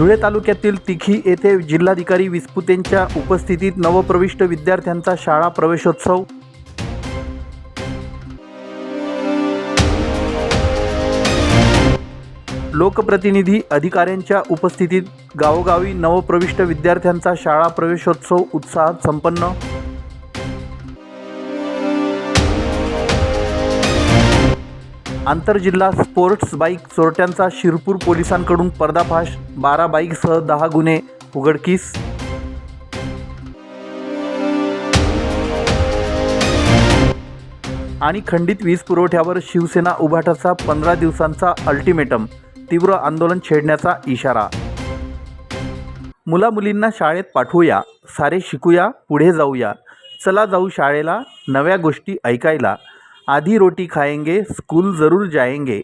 धुळे तालुक्यातील तिखी येथे जिल्हाधिकारी विस्पुतेंच्या उपस्थितीत नवप्रविष्ट विद्यार्थ्यांचा शाळा प्रवेशोत्सव. लोकप्रतिनिधी अधिकाऱ्यांच्या उपस्थितीत गावोगावी नवप्रविष्ट विद्यार्थ्यांचा शाळा प्रवेशोत्सव उत्साहात संपन्न. आंतरजिल्हा स्पोर्ट्स बाईक चोरट्यांचा शिरपूर पोलिसांकडून पर्दाफाश. बारा बाईकसह दहा गुन्हे. उघडकीस. आणि खंडित वीज पुरवठ्यावर शिवसेना उभाटाचा पंधरा दिवसांचा अल्टिमेटम. तीव्र आंदोलन छेडण्याचा इशारा. मुलामुलींना शाळेत पाठवूया. सारे शिकूया पुढे जाऊया. चला जाऊ शाळेला नव्या गोष्टी ऐकायला. आधी रोटी खाएंगे स्कूल जरूर जाएंगे।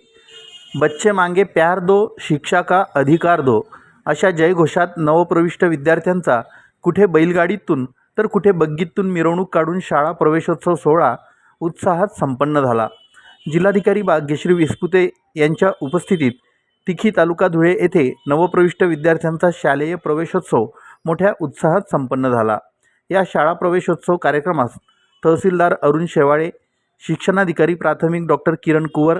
बच्चे मांगे प्यार दो शिक्षा का अधिकार दो। अशा जयघोषात नवप्रविष्ट विद्यार्थ्यांचा कुठे बैलगाडीतून तर कुठे बग्गीतून मिरवणूक काढून शाळा प्रवेशोत्सव सोहळा उत्साहात संपन्न झाला. जिल्हाधिकारी भाग्यश्री विस्पुते यांच्या उपस्थितीत तिखी तालुका धुळे येथे नवप्रविष्ट विद्यार्थ्यांचा शालेय प्रवेशोत्सव मोठ्या उत्साहात संपन्न झाला. या शाळा प्रवेशोत्सव कार्यक्रमास तहसीलदार अरुण शेवाळे शिक्षणाधिकारी प्राथमिक डॉक्टर किरण कुवर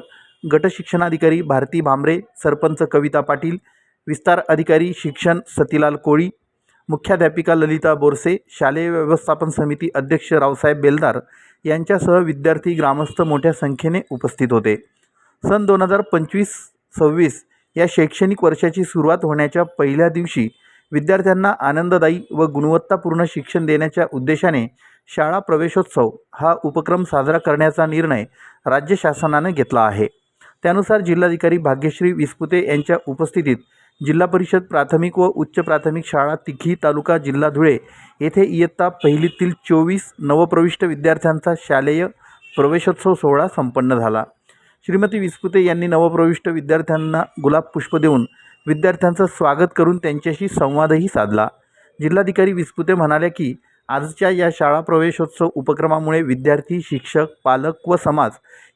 गटशिक्षणाधिकारी भारती भांबरे सरपंच कविता पाटील विस्तार अधिकारी शिक्षण सतीलाल कोळी मुख्याध्यापिका ललिता बोरसे शालेय व्यवस्थापन समिती अध्यक्ष रावसाहेब बेलदार यांच्यासह विद्यार्थी ग्रामस्थ मोठ्या संख्येने उपस्थित होते. सन दोन हजार पंचवीस सव्वीस या शैक्षणिक वर्षाची सुरुवात होण्याच्या पहिल्या दिवशी विद्यार्थ्यांना आनंददायी व गुणवत्तापूर्ण शिक्षण देण्याच्या उद्देशाने शाळा प्रवेशोत्सव हा उपक्रम साजरा करण्याचा निर्णय राज्य शासनाने घेतला आहे. त्यानुसार जिल्हाधिकारी भाग्यश्री विस्पुते यांच्या उपस्थितीत जिल्हा परिषद प्राथमिक व उच्च प्राथमिक शाळा तिखी तालुका जिल्हा धुळे येथे इयत्ता पहिलीतील चोवीस नवप्रविष्ट विद्यार्थ्यांचा शालेय प्रवेशोत्सव सोहळा संपन्न झाला. श्रीमती विस्पुते यांनी नवप्रविष्ट विद्यार्थ्यांना गुलाब पुष्प देऊन विद्यार्थ्यांचं स्वागत करून त्यांच्याशी संवादही साधला. जिल्हाधिकारी विस्पुते म्हणाल्या की आजच्या या शाळा प्रवेशोत्सव उपक्रमामुळे विद्यार्थी शिक्षक पालक व समाज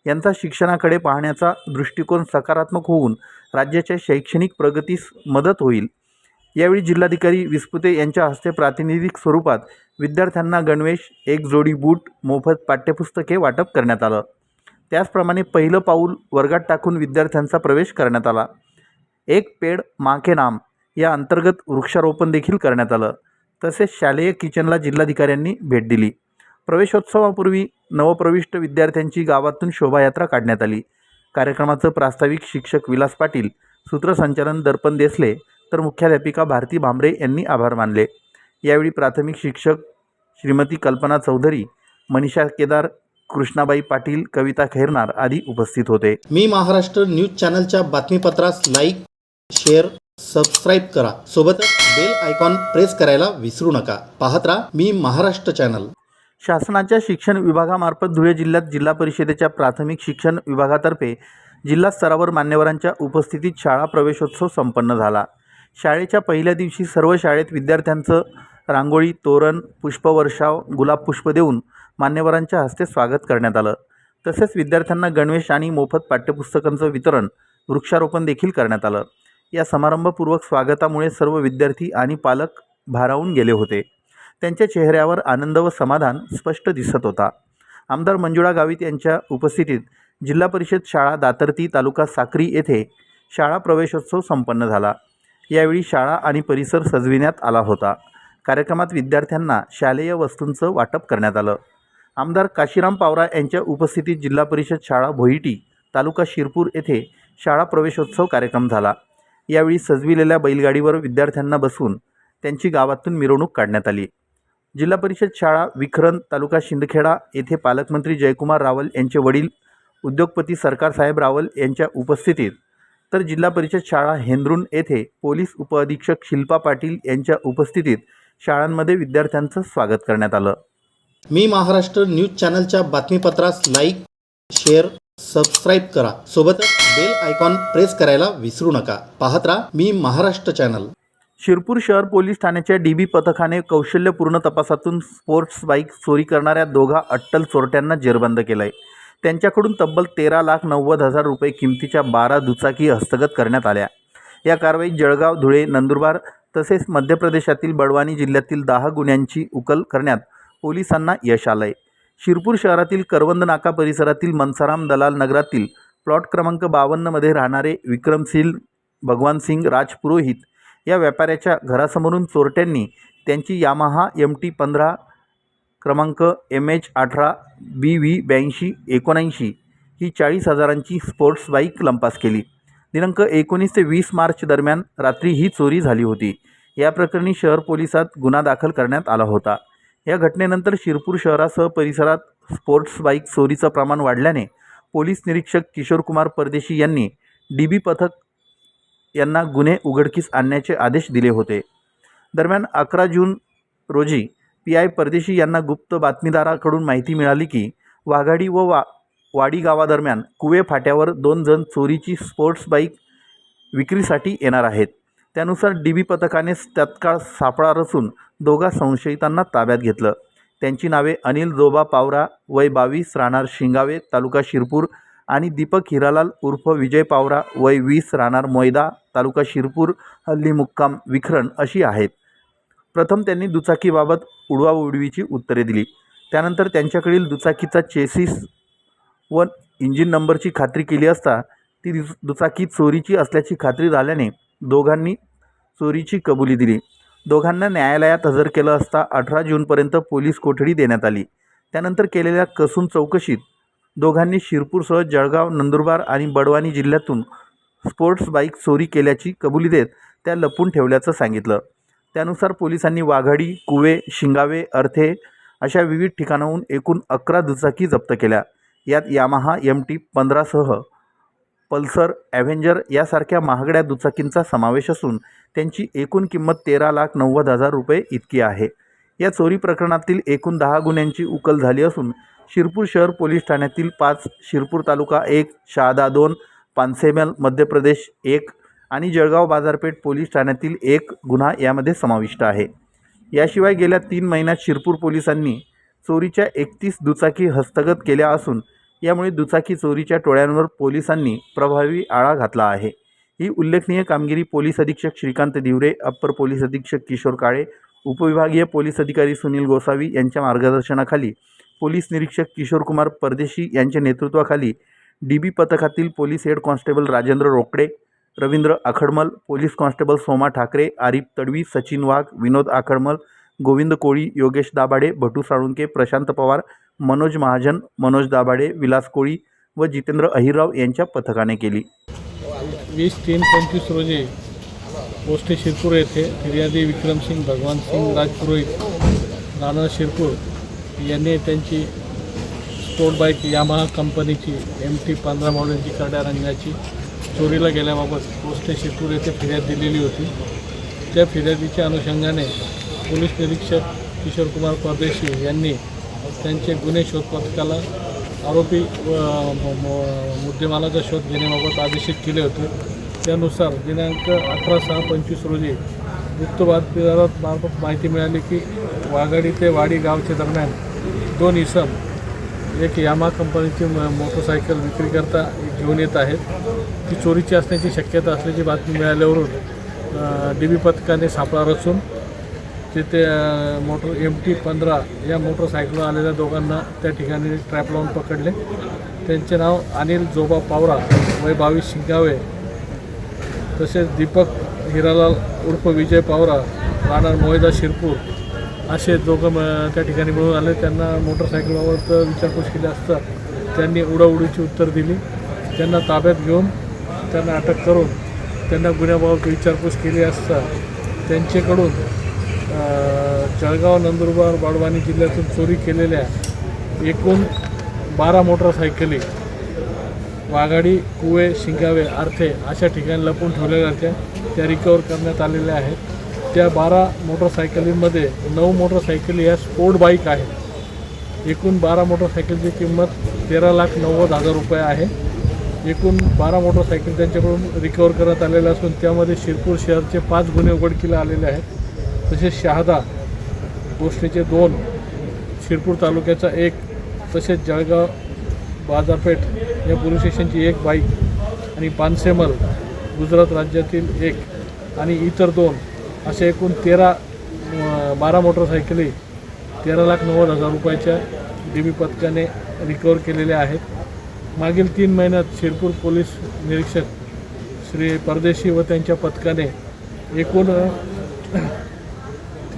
यांचा शिक्षणाकडे पाहण्याचा दृष्टिकोन सकारात्मक होऊन राज्याच्या शैक्षणिक प्रगतीस मदत होईल. यावेळी जिल्हाधिकारी विस्पुते यांच्या हस्ते प्रातिनिधिक स्वरूपात विद्यार्थ्यांना गणवेश एक जोडी बूट मोफत पाठ्यपुस्तके वाटप करण्यात आलं. त्याचप्रमाणे पहिलं पाऊल वर्गात टाकून विद्यार्थ्यांचा प्रवेश करण्यात आला. एक पेड माके नाम या अंतर्गत वृक्षारोपण देखील करण्यात आलं. तसेच शालेय किचनला जिल्हाधिकाऱ्यांनी भेट दिली. प्रवेशोत्सवापूर्वी नवप्रविष्ट विद्यार्थ्यांची गावातून शोभायात्रा काढण्यात आली. कार्यक्रमाचं प्रास्ताविक शिक्षक विलास पाटील सूत्रसंचालन दर्पण देसले तर मुख्याध्यापिका भारती भांबरे यांनी आभार मानले. यावेळी प्राथमिक शिक्षक श्रीमती कल्पना चौधरी मनीषा केदार कृष्णाबाई पाटील कविता खैरनार आदी उपस्थित होते. मी महाराष्ट्र न्यूज चॅनलच्या बातमीपत्रास लाईक शेअर सबस्क्राईब करा. सोबतच बेल आयकॉन प्रेस करायला विसरू नका. पाहत राहा मी महाराष्ट्र चॅनल शासनाच्या शिक्षण विभागामार्फत धुळे जिल्ह्यात जिल्हा परिषदेच्या प्राथमिक शिक्षण विभागातर्फे जिल्हा स्तरावर मान्यवरांच्या उपस्थितीत शाळा प्रवेशोत्सव संपन्न झाला. शाळेच्या पहिल्या दिवशी सर्व शाळेत विद्यार्थ्यांचं रांगोळी तोरण पुष्पवर्षाव गुलाब पुष्प देऊन मान्यवरांच्या हस्ते स्वागत करण्यात आलं. तसेच विद्यार्थ्यांना गणवेश आणि मोफत पाठ्यपुस्तकांचं वितरण वृक्षारोपण देखील करण्यात आलं. या समारंभपूर्वक स्वागतामुळे सर्व विद्यार्थी आणि पालक भारावून गेले होते. त्यांच्या चेहऱ्यावर आनंद व समाधान स्पष्ट दिसत होता. आमदार मंजुळा गावित यांच्या उपस्थितीत जिल्हा परिषद शाळा दातर्ती तालुका साक्री येथे शाळा प्रवेशोत्सव संपन्न झाला. यावेळी शाळा आणि परिसर सजविण्यात आला होता. कार्यक्रमात विद्यार्थ्यांना शालेय वस्तूंचं वाटप करण्यात आलं. आमदार काशीराम पावरा यांच्या उपस्थितीत जिल्हा परिषद शाळा भोईटी तालुका शिरपूर येथे शाळा प्रवेशोत्सव कार्यक्रम झाला. यावेळी सजविलेल्या बैलगाडीवर विद्यार्थ्यांना बसवून त्यांची गावातून मिरवणूक काढण्यात आली. जिल्हा परिषद शाळा विखरण तालुका शिंदखेडा येथे पालकमंत्री जयकुमार रावल यांचे वडील उद्योगपती सरकारसाहेब रावल यांच्या उपस्थितीत तर जिल्हा परिषद शाळा हेंद्रून येथे पोलीस उपअधीक्षक शिल्पा पाटील यांच्या उपस्थितीत शाळांमध्ये विद्यार्थ्यांचं स्वागत करण्यात आलं. मी महाराष्ट्र न्यूज चॅनलच्या बातमीपत्रास लाईक शेअर सबस्क्राईब करा. सोबतच बेल आयकॉन प्रेस करायला विसरू नका. पाहत राहा मी महाराष्ट्र चॅनल शिरपूर शहर पोलीस ठाण्याच्या डी बी पथकाने कौशल्यपूर्ण तपासातून स्पोर्ट्स बाईक चोरी करणाऱ्या दोघा अट्टल चोरट्यांना जेरबंद केलं आहे त्यांच्याकडून तब्बल तेरा लाख नव्वद हजार रुपये किमतीच्या बारा दुचाकी हस्तगत करण्यात आल्या. या कारवाईत जळगाव धुळे नंदुरबार तसेच मध्य प्रदेशातील बडवानी जिल्ह्यातील दहा गुन्ह्यांची उकल करण्यात पोलिसांना यश आलं आहे शिरपूर शहरातील करवंद नाका परिसरातील मनसाराम दलाल नगरातील प्लॉट क्रमांक बावन्नमध्ये राहणारे विक्रमशील भगवानसिंग राजपुरोहित या व्यापाऱ्याच्या घरासमोरून चोरट्यांनी त्यांची यामाहा एम टी पंधरा क्रमांक एम एच अठरा बी व्ही ब्याऐंशी एकोणऐंशी ही चाळीस हजारांची स्पोर्ट्स बाईक लंपास केली. दिनांक एकोणीस ते वीस मार्च दरम्यान रात्री ही चोरी झाली होती. या प्रकरणी शहर पोलिसात गुन्हा दाखल करण्यात आला होता. या घटनेनंतर शिरपूर शहरासह परिसरात स्पोर्ट्स बाईक चोरीचं प्रमाण वाढल्याने पोलीस निरीक्षक किशोरकुमार परदेशी यांनी डी बी पथक यांना गुन्हे उघडकीस आणण्याचे आदेश दिले होते. दरम्यान अकरा जून रोजी पी आय परदेशी यांना गुप्त बातमीदाराकडून माहिती मिळाली की वाघाडी व वा वाडी गावादरम्यान कुवे फाट्यावर दोन जण चोरीची स्पोर्ट्स बाईक विक्रीसाठी येणार आहेत. त्यानुसार डी बी पथकाने तत्काळ सापळा रचून दोघा संशयितांना ताब्यात घेतलं. त्यांची नावे अनिल जोबा पावरा वय बावीस राहणार शिंगावे तालुका शिरपूर आणि दीपक हिरालाल उर्फ विजय पावरा वय वीस राहणार मोयदा तालुका शिरपूर हल्ली मुक्काम विखरण अशी आहेत. प्रथम त्यांनी दुचाकीबाबत उडवाउडवीची उत्तरे दिली. त्यानंतर त्यांच्याकडील दुचाकीचा चेसिस व इंजिन नंबरची खात्री केली असता ती दुचाकी चोरीची असल्याची खात्री झाल्याने दोघांनी चोरीची कबुली दिली. दोघांना न्यायालयात हजर केलं असता अठरा जूनपर्यंत पोलीस कोठडी देण्यात आली. त्यानंतर केलेल्या कसून चौकशीत दोघांनी शिरपूरसह जळगाव नंदुरबार आणि बडवानी जिल्ह्यातून स्पोर्ट्स बाईक चोरी केल्याची कबुली देत त्या लपून ठेवल्याचं सांगितलं. त्यानुसार पोलिसांनी वाघाडी कुवे शिंगावे अर्थे अशा विविध ठिकाणाहून एकूण अकरा दुचाकी जप्त केल्या. यात यामाहा एम टी पंधरासह पल्सर ॲव्हेंजर यासारख्या महागड्या दुचाकींचा समावेश असून त्यांची एकूण किंमत तेरा लाख नव्वद हजार रुपये इतकी आहे. या चोरी प्रकरणातील एकूण दहा गुन्ह्यांची उकल झाली असून शिरपूर शहर पोलीस ठाण्यातील पाच शिरपूर तालुका एक शहादा दोन पानसेमल मध्य प्रदेश एक आणि जळगाव बाजारपेठ पोलीस ठाण्यातील एक गुन्हा यामध्ये समाविष्ट आहे. याशिवाय गेल्या तीन महिन्यात शिरपूर पोलिसांनी चोरीच्या एकतीस दुचाकी हस्तगत केल्या असून यामुळे दुचाकी चोरीच्या टोळ्यांवर पोलिसांनी प्रभावी आळा घातला आहे. ही उल्लेखनीय कामगिरी पोलीस अधीक्षक श्रीकांत दिवरे अप्पर पोलीस अधीक्षक किशोर काळे उपविभागीय पोलीस अधिकारी सुनील गोसावी यांच्या मार्गदर्शनाखाली पोलीस निरीक्षक किशोरकुमार परदेशी यांच्या नेतृत्वाखाली डी बी पथकातील police head constable Rajendra Rokade Ravindra Akhadmal police constable Soma Thakare Arif Tadvi Sachin Wagh Vinod Akhadmal Govind Koli Yogesh Dabhade Bhatu Salunke Prashant Pawar Manoj Mahajan Manoj Dabhade Vilas Koli व जितेंद्र अहिरराव यांच्या पथकाने केली. वीस तीन पंचवीस रोजी पोस्टे शिरपूर येथे फिर्यादी विक्रमसिंग भगवानसिंग राजपुरोहित राणा शिरपूर यांनी त्यांची स्पोर्ट बाईक यामाहा कंपनीची एम टी पंधरा मॉडेलची करड्या रंगाची चोरीला गेल्याबाबत पोस्टे शिरपूर येथे फिर्याद दिलेली होती. त्या फिर्यादीच्या अनुषंगाने पोलीस निरीक्षक किशोरकुमार परदेशी यांनी त्यांचे गुन्हे शोध पथकाला आरोपी व म- मुद्देमालाचा शोध घेण्याबाबत आदेशित केले होते. त्यानुसार दिनांक अकरा सहा पंचवीस रोजी वृत्तबातमीदारामार्फत माहिती मिळाली की वाघाडी ते वाडी गावच्या दरम्यान दोन इसम एक यामा कंपनीची मोटरसायकल विक्रीकरता घेऊन येत आहेत. ती चोरीची असण्याची शक्यता असल्याची बातमी मिळाल्यावरून डी बी पथकाने सापळा रचून तिथे मोटर एम टी पंधरा या मोटरसायकलवर आलेल्या दोघांना त्या ठिकाणी ट्रॅप लावून पकडले. त्यांचे नाव अनिल जोबा पावरा वय बावीस शिंगावे. तसेच दीपक हिरालाल उर्फ विजय पावरा राहणार मोहिदा शिरपूर. असे दोघं त्या ठिकाणी मिळून आले. त्यांना मोटरसायकलबाबत विचारपूस केली असता त्यांनी उडाउडीची उत्तर दिली. त्यांना ताब्यात घेऊन त्यांना अटक करून त्यांना गुन्ह्याबाबत विचारपूस केली असता त्यांच्याकडून जळगाव नंदुरबार बाडवानी जिल्ह्यातून चोरी केलेल्या एकूण बारा मोटरसायकली वाघाडी कुवे शिंगावे आर्थे अशा ठिकाणी लपून ठेवलेल्या होत्या त्या रिकवर करण्यात आलेल्या आहेत. त्या बारा मोटरसायकलींमध्ये नऊ मोटरसायकली ह्या स्पोर्ट बाईक आहेत. एकूण बारा मोटरसायकलची किंमत तेरा लाख नव्वद हजार रुपये आहे. एकूण बारा मोटरसायकल त्यांच्याकडून रिकवर करण्यात आलेल्या असून त्यामध्ये शिरपूर शहरचे पाच गुन्हे उघडकीला आलेले आहेत. तसेच शहादा गोष्टीचे दोन शिरपूर तालुक्याचा एक तसेच जळगाव बाजारपेठ या पोलीस स्टेशनची एक बाईक आणि पानसेमल गुजरात राज्यातील एक आणि इतर दोन असे एकूण तेरा बारा मोटरसायकली तेरा लाख नव्वद हजार रुपयाच्या डी बी पथकाने रिकवर केलेल्या आहेत. मागील तीन महिन्यात शिरपूर पोलीस निरीक्षक श्री परदेशी व त्यांच्या पथकाने एकूण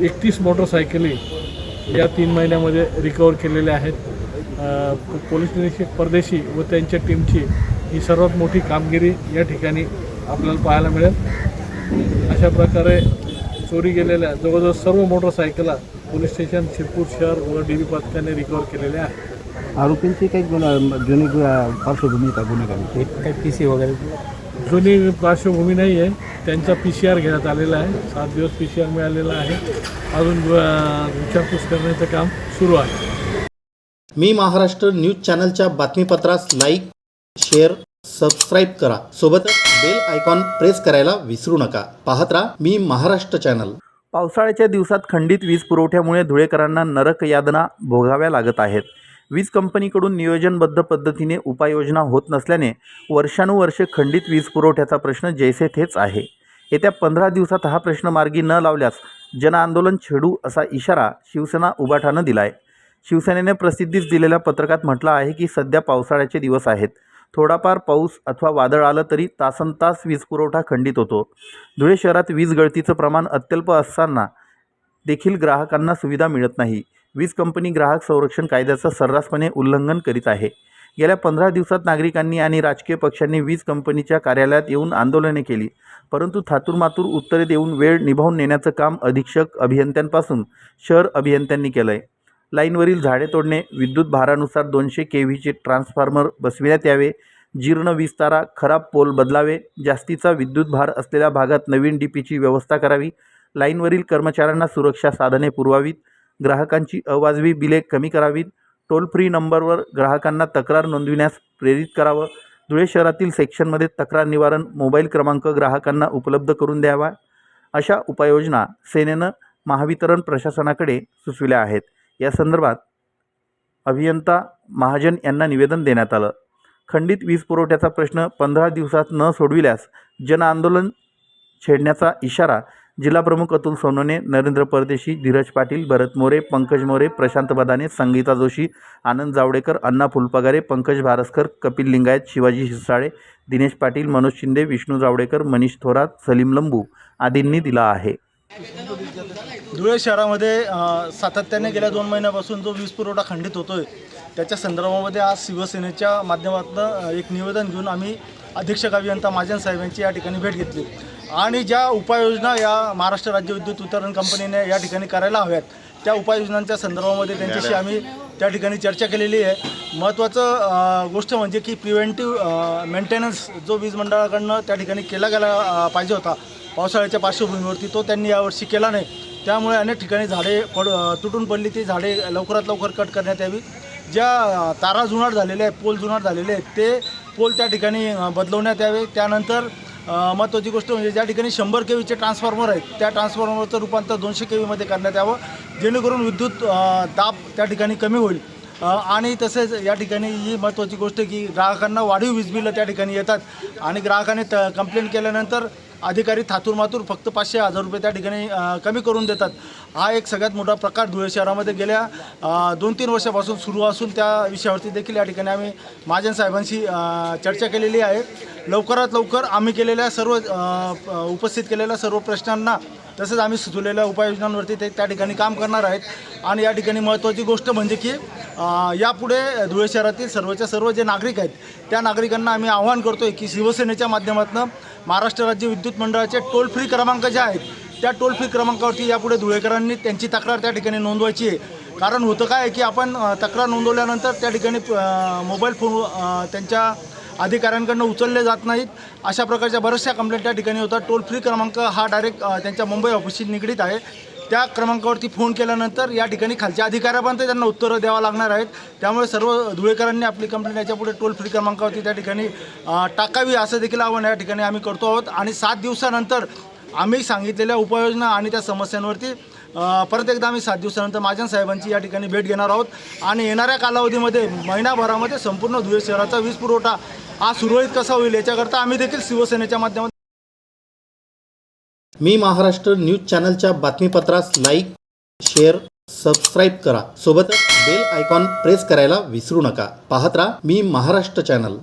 एकतीस मोटरसायकली या तीन महिन्यामध्ये रिकवर केलेल्या आहेत. पोलीस निरीक्षक परदेशी व त्यांच्या टीमची ही सर्वात मोठी कामगिरी या ठिकाणी आपल्याला पाहायला मिळेल. अशा प्रकारे चोरी गेलेल्या जवळजवळ सर्व मोटरसायकला पोलीस स्टेशन शिरपूर शहर व डी बी पथकाने रिकवर केलेल्या आहेत आरोपींची काही गुन्हा जुनी पार्श्वभूमी का गुन्हेगारी काही पी सी वगैरे? जुनी पार्श्वभूमी नाही आहे. त्यांचा पी सी आर घेण्यात आलेला आहे. सात दिवस पी सी आर मिळालेला आहे. अजून विचारपूस करण्याचं काम सुरू आहे. मी महाराष्ट्र न्यूज चॅनलच्या बातमीपत्रास लाईक शेअर सबस्क्राईब करा. सोबतच बेल आयकॉन प्रेस करायला विसरू नका. पाहत राहा मी महाराष्ट्र चॅनल. पावसाळ्याच्या दिवसात खंडित वीज पुरवठ्यामुळे धुळेकरांना नरक यातना भोगाव्या लागत आहेत. वीज कंपनीकडून नियोजनबद्ध पद्धतीने उपाययोजना होत नसल्याने वर्षानुवर्षे खंडित वीज पुरवठ्याचा प्रश्न जैसे थेच आहे. येत्या पंधरा दिवसात हा प्रश्न मार्गी न लावल्यास जनआंदोलन छेडू असा इशारा शिवसेना उभाठानं दिला आहे शिवसेनेने प्रसिद्धीस दिलेल्या पत्रकात म्हटलं आहे की सध्या पावसाळ्याचे दिवस आहेत. थोडाफार पाऊस अथवा वादळ आलं तरी तासनतास वीज पुरवठा खंडित होतो. धुळे शहरात वीज गळतीचं प्रमाण अत्यल्प असताना देखील ग्राहकांना सुविधा मिळत नाही. वीज कंपनी ग्राहक संरक्षण कायद्याचं सर्रासपणे उल्लंघन करीत आहे. गेल्या पंधरा दिवसात नागरिकांनी आणि राजकीय पक्षांनी वीज कंपनीच्या कार्यालयात येऊन आंदोलने केली. परंतु थातूरमातूर उत्तरे देऊन वेळ निभावून नेण्याचं काम अधीक्षक अभियंत्यांपासून शहर अभियंत्यांनी केलं आहे लाईनवरील झाडे तोडणे विद्युत भारानुसार दोनशे के व्हीचे ट्रान्सफॉर्मर बसविण्यात यावे जीर्ण विस्तारा खराब पोल बदलावे जास्तीचा विद्युत भार असलेल्या भागात नवीन डी पीची व्यवस्था करावी लाईनवरील कर्मचाऱ्यांना सुरक्षा साधने पुरवावीत ग्राहकांची अवाजवी बिले कमी करावीत. टोल फ्री नंबरवर ग्राहकांना तक्रार नोंदविण्यास प्रेरित करावं. धुळे शहरातील सेक्शनमध्ये तक्रार निवारण मोबाईल क्रमांक ग्राहकांना उपलब्ध करून द्यावा. अशा उपाययोजना सेनेनं महावितरण प्रशासनाकडे सुचविल्या आहेत. या संदर्भात अभियंता महाजन यांना निवेदन देण्यात आलं. खंडित वीज पुरवठ्याचा प्रश्न पंधरा दिवसात न सोडविल्यास जनआंदोलन छेडण्याचा इशारा जिल्हाप्रमुख अतुल सोनवणे नरेंद्र परदेशी धीरज पाटील भरत मोरे पंकज मोरे प्रशांत बदाने संगीता जोशी आनंद जावडेकर अण्णा फुलपगारे पंकज भारस्कर कपिल लिंगायत शिवाजी शिसाळे दिनेश पाटील मनोज शिंदे विष्णू जावडेकर मनीष थोरात सलीम लंबू आदींनी दिला आहे. धुळे शहरामध्ये सातत्याने गेल्या दोन महिन्यापासून जो वीज पुरवठा खंडित होतोय त्याच्या संदर्भामध्ये आज शिवसेनेच्या माध्यमातून एक निवेदन घेऊन आम्ही अधीक्षक अभियंता महाजन साहेब यांची या ठिकाणी भेट घेतली. आणि ज्या उपाययोजना या महाराष्ट्र राज्य विद्युत वितरण कंपनीने या ठिकाणी करायला हव्यात त्या उपाययोजनांच्या संदर्भामध्ये त्यांच्याशी आम्ही त्या ठिकाणी चर्चा केलेली आहे. महत्त्वाचं गोष्ट म्हणजे की प्रिव्हेंटिव्ह मेंटेनन्स जो वीज मंडळाकडनं त्या ठिकाणी केला गेला पाहिजे होता पावसाळ्याच्या पार्श्वभूमीवरती तो त्यांनी यावर्षी केला नाही. त्यामुळे अनेक ठिकाणी झाडे पड तुटून पडली ती झाडे लवकरात लवकर कट करण्यात यावी. ज्या तारा जुनाट झालेल्या आहेत पोल जुनाट झालेले आहेत ते पोल त्या ठिकाणी बदलवण्यात यावे. त्यानंतर महत्त्वाची गोष्ट म्हणजे ज्या ठिकाणी शंभर के व्हीचे ट्रान्सफॉर्मर आहेत त्या ट्रान्सफॉर्मरचं रूपांतर दोनशे के व्हीमध्ये करण्यात यावं. जेणेकरून विद्युत दाब त्या ठिकाणी कमी होईल. आणि तसेच या ठिकाणी ही महत्त्वाची गोष्ट की ग्राहकांना वाढीव वीज बिलं त्या ठिकाणी येतात. आणि ग्राहकाने त कंप्लेंट केल्यानंतर अधिकारी थातूर मातूर फक्त पाचशे हजार रुपये त्या ठिकाणी कमी करून देतात. हा एक सगळ्यात मोठा प्रकार धुळे शहरामध्ये गेल्या दोन तीन वर्षापासून सुरू असून त्या विषयावरती देखील या ठिकाणी आम्ही महाजन साहेबांशी चर्चा केलेली आहे. लवकरात लवकर आम्ही केलेल्या सर्व उपस्थित केलेल्या सर्व प्रश्नांना तसेच आम्ही सुचवलेल्या उपाययोजनांवरती ते त्या ठिकाणी काम करणार आहेत. आणि या ठिकाणी महत्त्वाची गोष्ट म्हणजे की यापुढे धुळे शहरातील सर्वच्या सर्व जे नागरिक आहेत त्या नागरिकांना आम्ही आवाहन करतो आहे की शिवसेनेच्या माध्यमातून महाराष्ट्र राज्य विद्युत मंडळाचे टोल फ्री क्रमांक जे आहेत त्या टोल फ्री क्रमांकावरती यापुढे धुळेकरांनी त्यांची तक्रार त्या ठिकाणी नोंदवायची आहे. कारण होतं काय की आपण तक्रार नोंदवल्यानंतर त्या ठिकाणी मोबाईल फोन त्यांच्या अधिकाऱ्यांकडनं उचलले जात नाहीत. अशा प्रकारच्या बऱ्याचशा कंप्लेंट त्या ठिकाणी होतात. टोल फ्री क्रमांक हा डायरेक्ट त्यांच्या मुंबई ऑफिसशी निगडीत आहे. त्या क्रमांकावरती फोन केल्यानंतर या ठिकाणी खालच्या अधिकाऱ्यापर्यंत त्यांना उत्तरं द्यावं लागणार आहेत. त्यामुळे सर्व धुळेकरांनी आपली कंप्लेंट याच्यापुढे टोल फ्री क्रमांकावरती त्या ठिकाणी टाकावी असं देखील आव्हान या ठिकाणी आम्ही करतो आहोत. आणि सात दिवसानंतर आम्ही सांगितलेल्या उपाययोजना आणि त्या समस्यांवरती परत एकदा आम्ही सात दिवसानंतर महाजन साहेबांची या ठिकाणी भेट घेणार आहोत. आणि येणाऱ्या कालावधीमध्ये महिनाभरामध्ये संपूर्ण धुळे शहराचा वीज पुरवठा हा सुरळीत कसा होईल याच्याकरता आम्ही देखील शिवसेनेच्या माध्यमात मी महाराष्ट्र न्यूज चॅनलच्या बातमीपत्रास लाईक शेअर सबस्क्राईब करा. सोबतच बेल आयकॉन प्रेस करायला विसरू नका. पाहत राहा मी महाराष्ट्र चॅनल.